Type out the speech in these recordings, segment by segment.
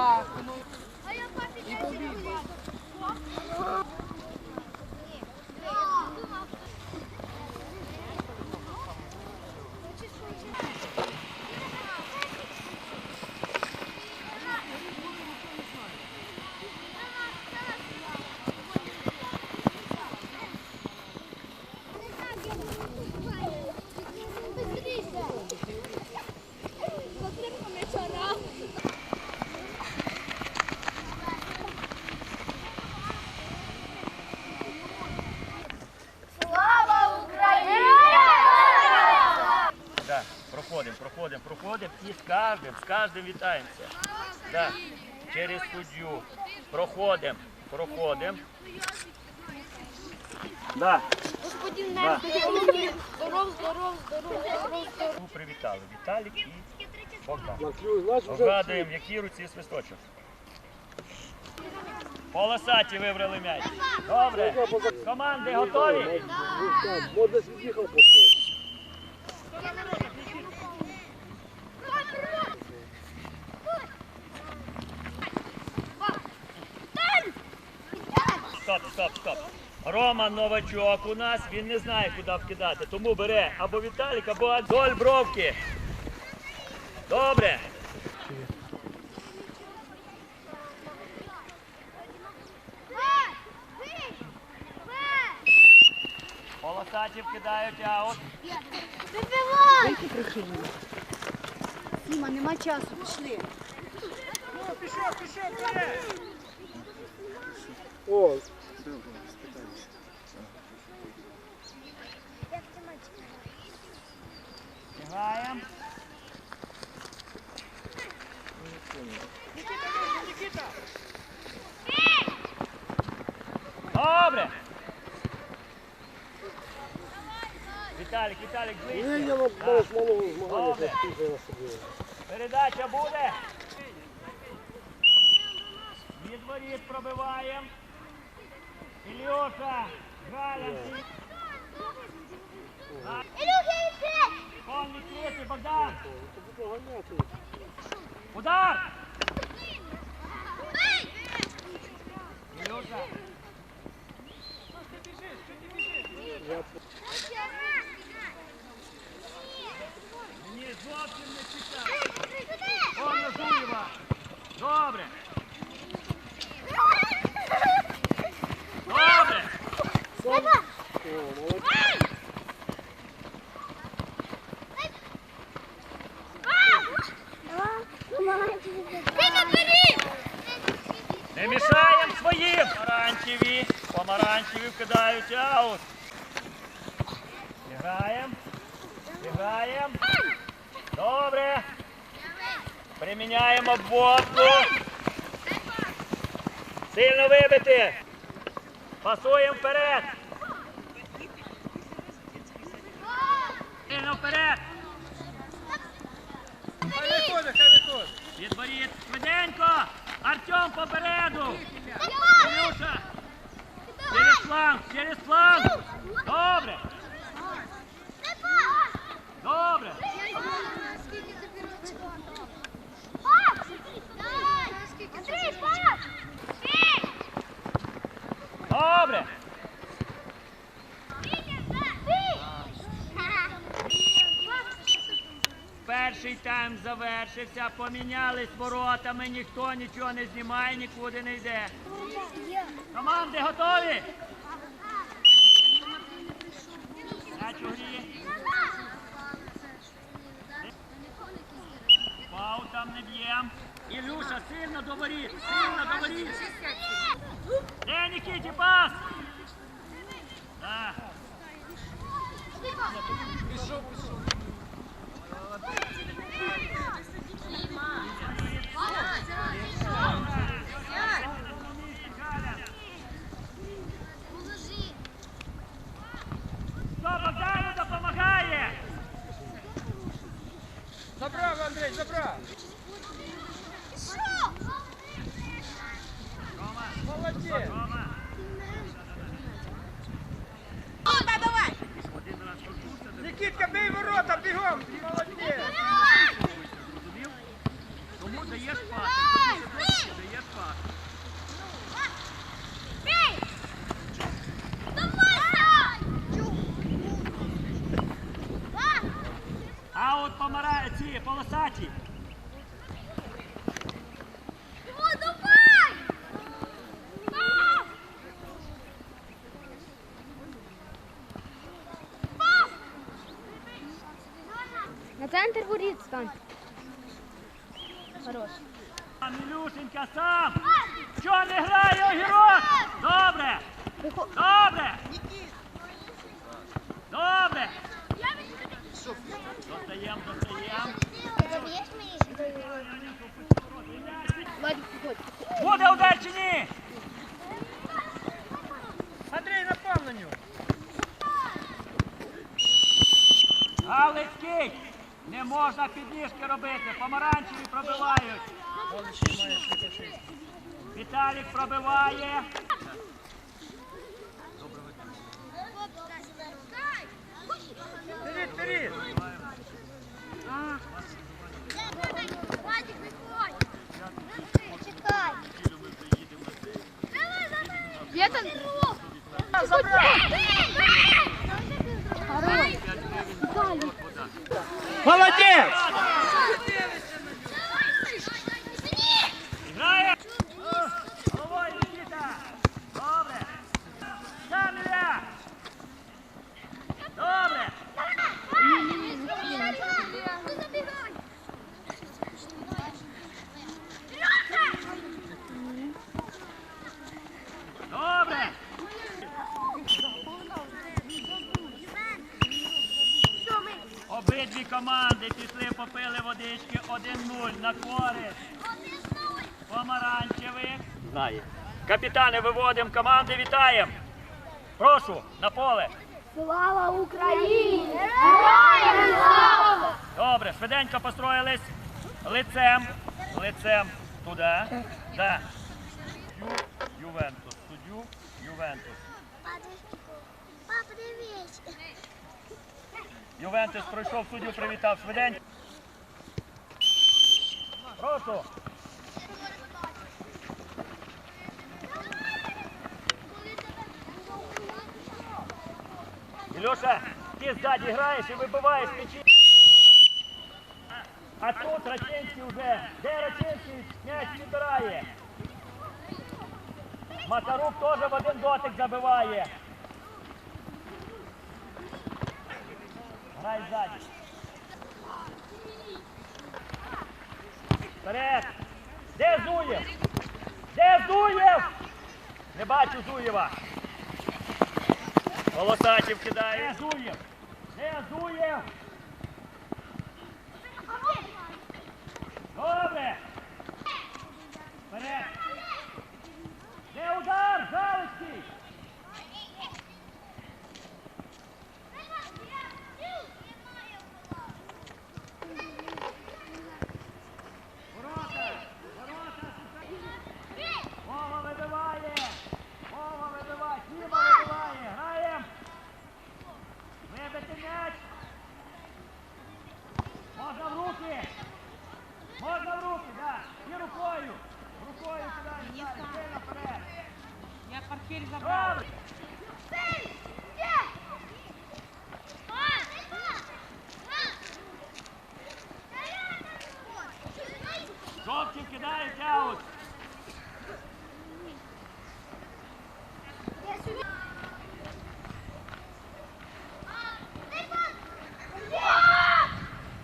啊 кожним, вітаємося. Да. Через суддю. Проходимо, проходимо. Да. Господин Да. Здоров, здоров, здоров, здоров, здоров. Привітали Віталік і Богдан. Вгадуємо, в руці свисточок. Полосаті вибрали м'яч. Добре. Команди готові? так, може десь від'їхав по що. Стоп, стоп, стоп. Рома новачок у нас, він не знає, куди вкидати. Тому бере або Віталік, або доль бровки. Добре. Полосаті вкидають аут. Вибивай! Сіма, нема часу, пішли. О, Граємо. Добре. Віталік, Віталік, ближче. Добре. Передача буде. Від воріт пробиваємо. Ілюша, Галя, Ілюха, іди! Повний крити, Богдан. Тобі поганяти. Удар! Ілюша, мені зовсім не цікаво. Повна Зуєва. Добре. Добре. Помаранчеві вкидають аут. Бігаємо. Бігаємо. Добре. Приміняємо обводку. Сильно вибити. Пасуємо вперед. Сильно вперед. Хай виходить, хай виходить. Від воріт. Швиденько. Артем попереду. Ілюша. Фланг, через фланг. Добре. Добре. Добре. Перший тайм завершився. Помінялись воротами. Ніхто нічого не знімає, нікуди не йде. Команди готові? М'яч у. Пау там не б'єм. Ілюша, сильно до воріт, сильно до воріт. Де Нікіті пас? Так. Хто Андрій, забрав. Рома, Молодець. Рома. давай! Бей Нікітка, бий ворота, бігом. Молодець. Тому даєш пас. Буде удар чи ні? Андрій напав на нього. Але скидь! Не можна підніжки робити. Помаранчеві пробивають. Віталік пробиває. Капітани виводимо команди, вітаємо. Прошу, на поле. Слава Україні! Героям слава! Добре, швиденько построїлись лицем. Лицем туди. Да. Ювентус. Суддю Ювентус. Ювентус пройшов, суддю привітав. Швиденько. Прошу. Ілюша, ти ззаді граєш і вибиваєш м'ячі. А тут Рачинський вже. Де Рачинський? М'яч відбирає. Макарук теж в один дотик забиває. Грай ззаді. Вперед! Де Зуєв? Де Зуєв? Не бачу Зуєва. Волосатів кидає. Зуєв? Де Зуєв? Добре. Вперед. Де удар? Залицький. Ворота. Ворота. Вова вибиває. Вова вибиває. Тіма вибиває. Граєм. Вибити м'яч. Можна в руки. Можна в руки, так. Да. І рукою. Рукою сюди. Віталій. Сильно вперед. Я портфель забрала. Добре. Жовтів кидають аут.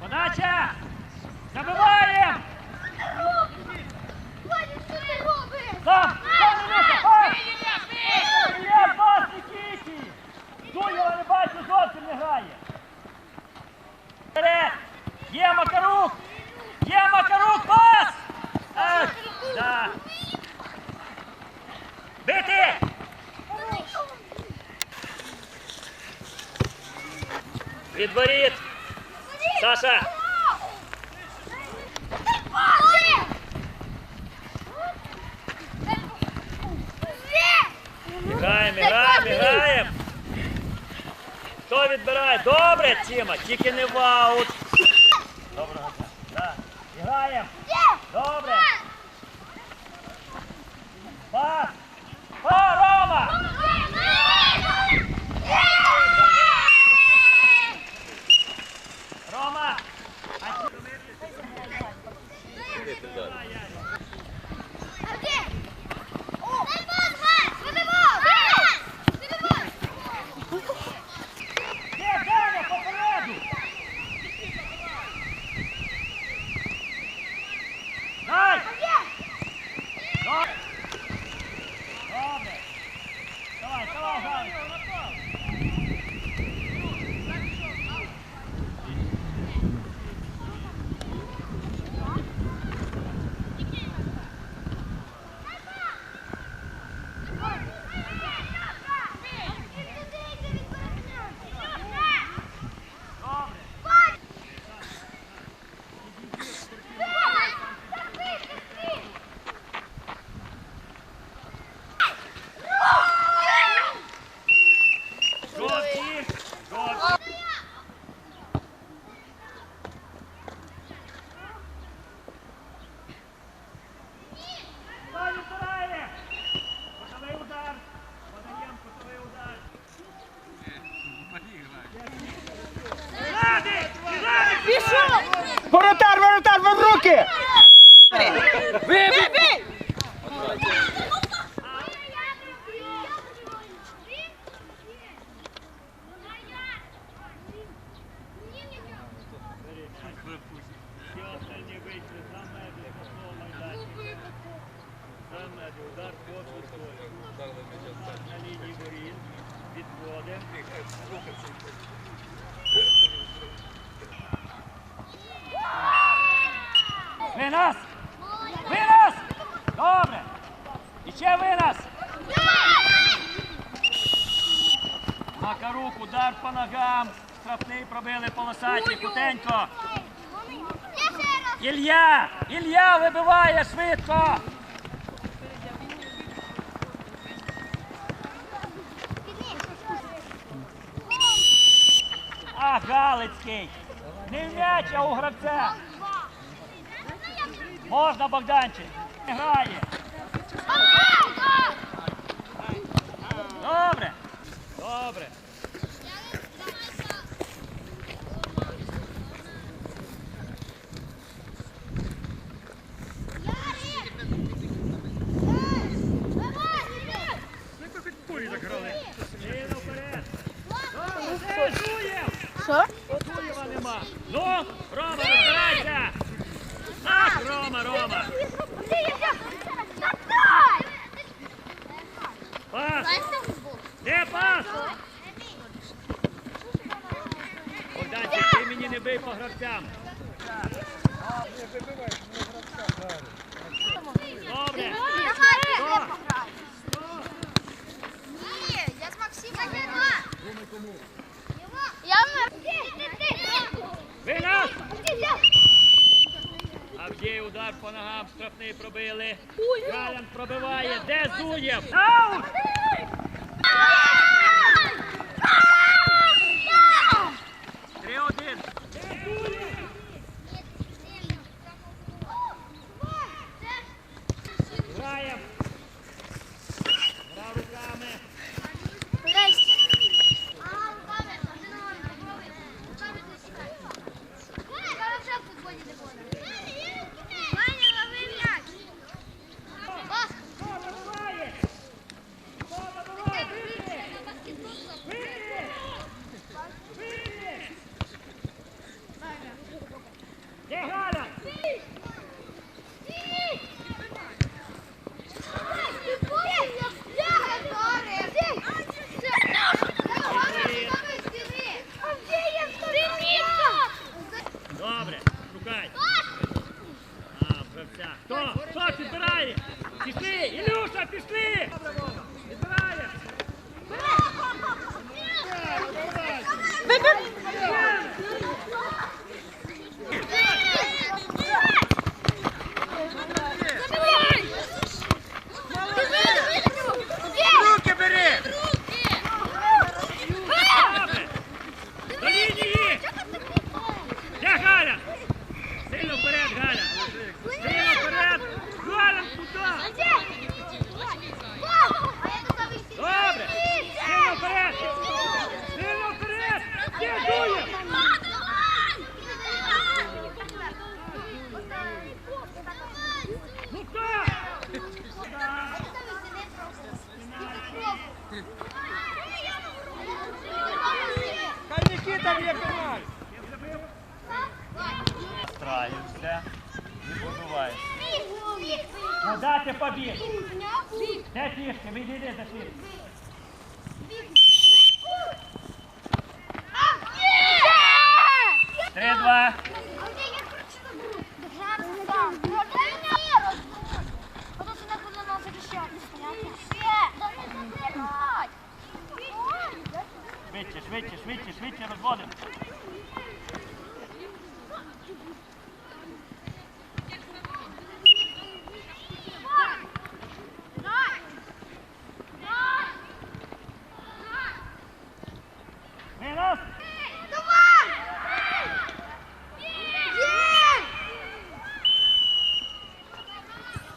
Подача. Забиваємо. Сам. Сам Ілюша. Пас. Ілля, пас Нікіті. Дуєва не бачу, зовсім не грає. Вперед. Є Макарук. Є Макарук, пас. Ах, да. Бити. Від воріт. Саша. Граємо, граємо, граємо. Хто відбирає? Добре, Тіма, тільки не в аут. Доброго дня. Да. Граємо. Добре. Пас. Па, Пішов! Воротар, воротар, в руки! Ви швидко! А, Галицький! Не в м'яч, а у гравця! Можна, Богданчик! Не грає! Добре! Добре! Сильно вперед! Добре, Зуєв! Що? Зуєва нема! Ну, Рома, розбирайся! Ах, Рома, Рома! Пас! Де пас? Богданчик, ти мені не бий по гравцям. Добре. Я з Максимом. Я Винос! Авдій удар по ногам, штрафний пробили. Галян пробиває. Де Зуєв? Аут! Де фішки? Відійди за фішки. Три-два. Швидше, швидше, швидше, швидше розводимо. Мінус.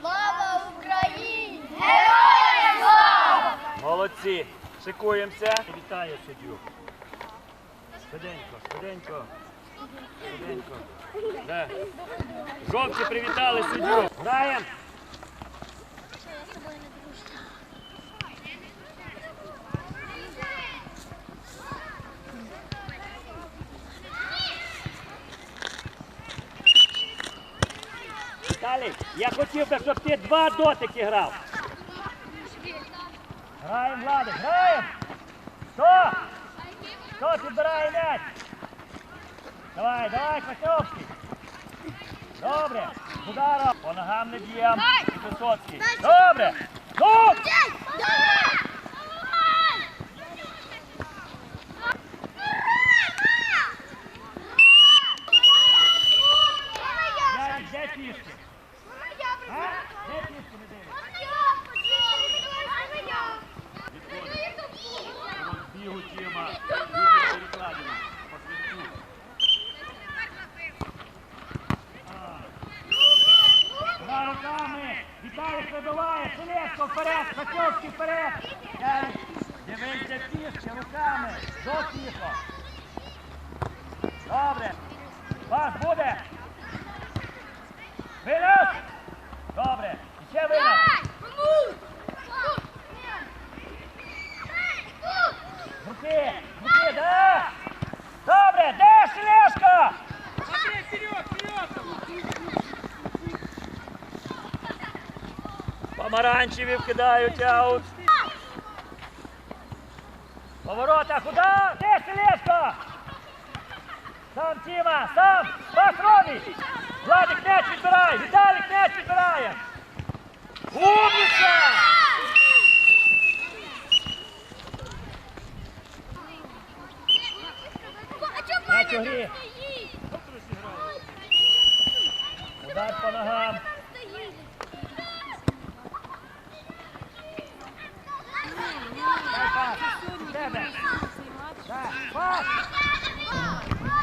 Слава Україні! Героям слава! Молодці. Шикуємося. Вітаю суддю. Швиденько, швиденько. Швиденько. Да. Жовті привітали суддю. Граєм. Віталій, я хотів би, щоб ти два дотики грав. Граємо, Владик, граємо! Хто? Хто підбирає м'яч? Давай, давай, Красьовський. Добре, з ударом. По ногам не б'ємо! Висоцький. Добре. Ну! Пасовський вперед! Ярик, Дивися пішки руками. До тихо. Добре. Пас буде. Винос. Добре. І ще винос. Руки, руки, да. Добре, де Селешко? Андрей, вперед, вперед! Помаранчеві вкидають аут. Поворота, куди? Де Селешко? Сам Тіма, сам! Пас Ромі! Владик м'яч відбирає! Віталік м'яч відбирає! Умніця! М'яч у грі. Удар по ногам. Дай пас. Тебе. Так, пас.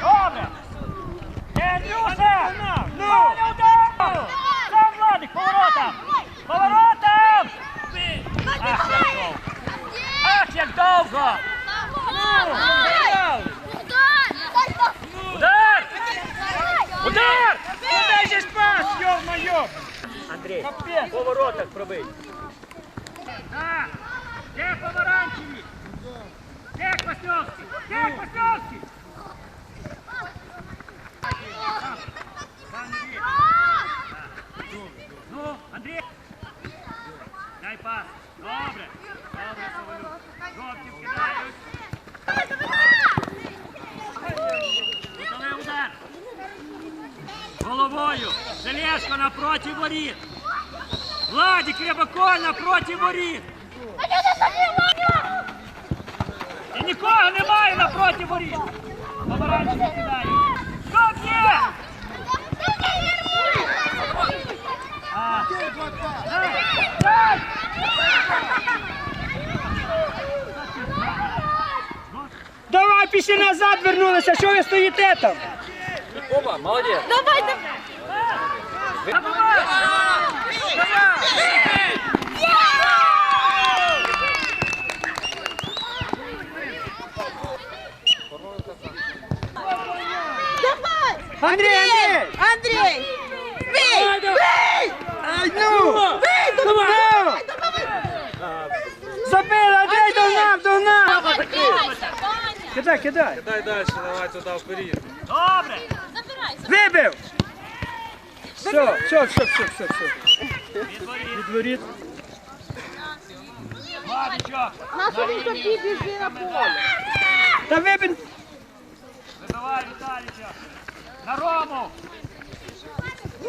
Добре. Андрюша! Ну! удар! Сам Владик, поворотом! Поворотом! Ах, як довго! Ах, як довго! Удар! Удар! Дай же пас, ё-моё! Андрій, поворотах пробий. Так, де помаранчеві? Де Квасневський? Де Квасневський? Ну, Андрій. Дай пас. Добре, Ковалюк. Жовті вкидають. Готовий удар. Головою. Желешко напроти воріт. Владик Рябаков напроти воріт. І нікого немає напроти воріт. Помаранчеві кидають. Стоп є! А. Дай, дай! Давай, пішли назад, вернулися, що ви стоїте там? Забивай! Андрій, Андрій! Андрій! Ай, давай! Ай, ну! Ну! Забили, Андрій, догнав, догнав! Кидай, кидай! Дай далі, давай туди вперед. Добре! Вибив! Все, все, все, все, все, все. Від воріт. Відворіт. Владичок! Нащо він тобі біжи на поле? Та вибив! Вибивай Віталіча! На Рому!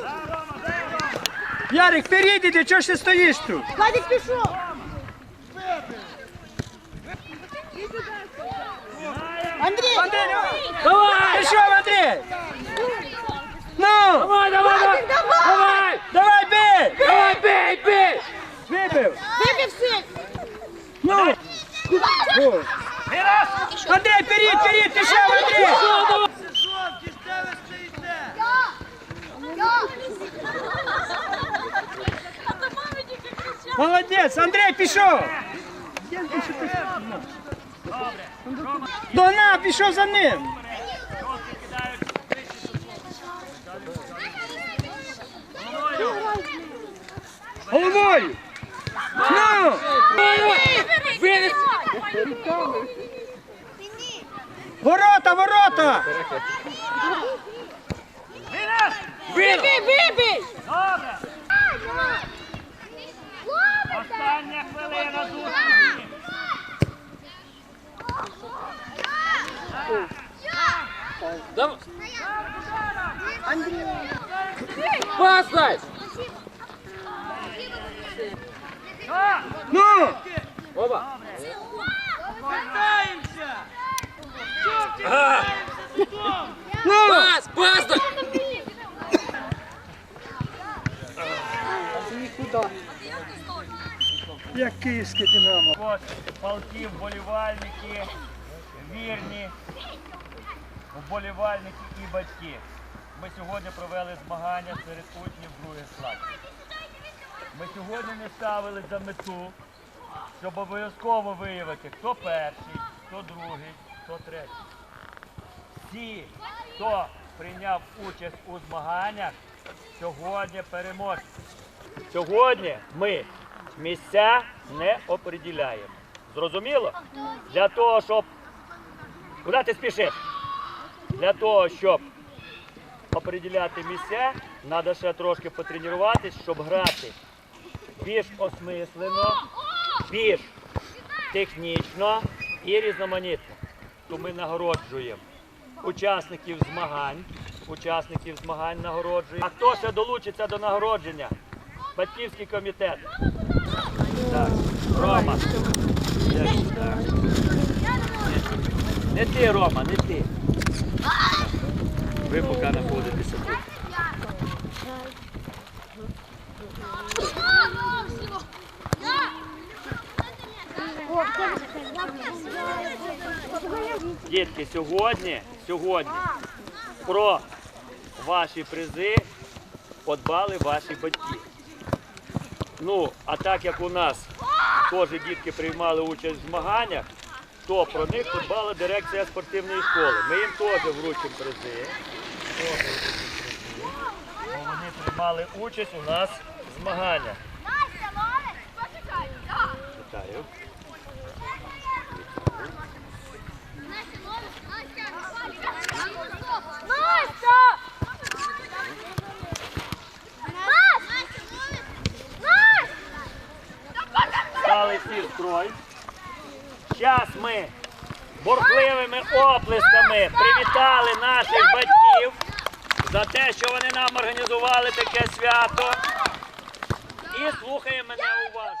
За Рома, за Рома! Ярик, вперед іди, чого ж ти стоїш тут? Владик пішов. Андрій! Давай! Пішов, Андрій! Ну! Давай, давай, давай! Давай! Давай, бей! Давай, бей, бей! Вибив! Вибив сик! Ну! Андрій, вперед, вперед, пішов, Андрій! Молодець, Андрій, пішов! Дона, пішов за ним! Головою. Ну! Ворота, ворота! Вираз! Вибий, вибий! Добре! Остання хвилина зустрічі. Так! Ну! Ну! Як київське Динамо. От полки, вболівальники, вірні, вболівальники і батьки. Ми сьогодні провели змагання серед учнів других класів. Ми сьогодні не ставили за мету щоб обов'язково виявити, хто перший, хто другий, хто третій. Всі, хто прийняв участь у змаганнях, сьогодні переможці. Сьогодні ми місця не оприділяємо. Зрозуміло? Для того, щоб. Куди ти спішиш? Для того, щоб оприділяти місця, треба ще трошки потренуватись, щоб грати більш осмислено, більш технічно і різноманітно. То ми нагороджуємо учасників змагань. Учасників змагань нагороджуємо. А хто ще долучиться до нагородження? Батьківський комітет. Так, Рома. Так? Не ти, Рома, не ти. Ви поки знаходитеся тут. Дітки, сьогодні, сьогодні про ваші призи подбали ваші батьки. Ну, а так як у нас теж дітки приймали участь в змаганнях, то про них подбала дирекція спортивної школи. Ми їм теж вручимо призи. Вони приймали участь у нас в змаганнях. Настя, молодець, почекай. Так. Вітаю. Настя, молодець, Настя. Настя! Настя! Стали всі в строй. Зараз ми бурхливими оплесками привітали наших батьків за те, що вони нам організували таке свято. І слухає мене уважно.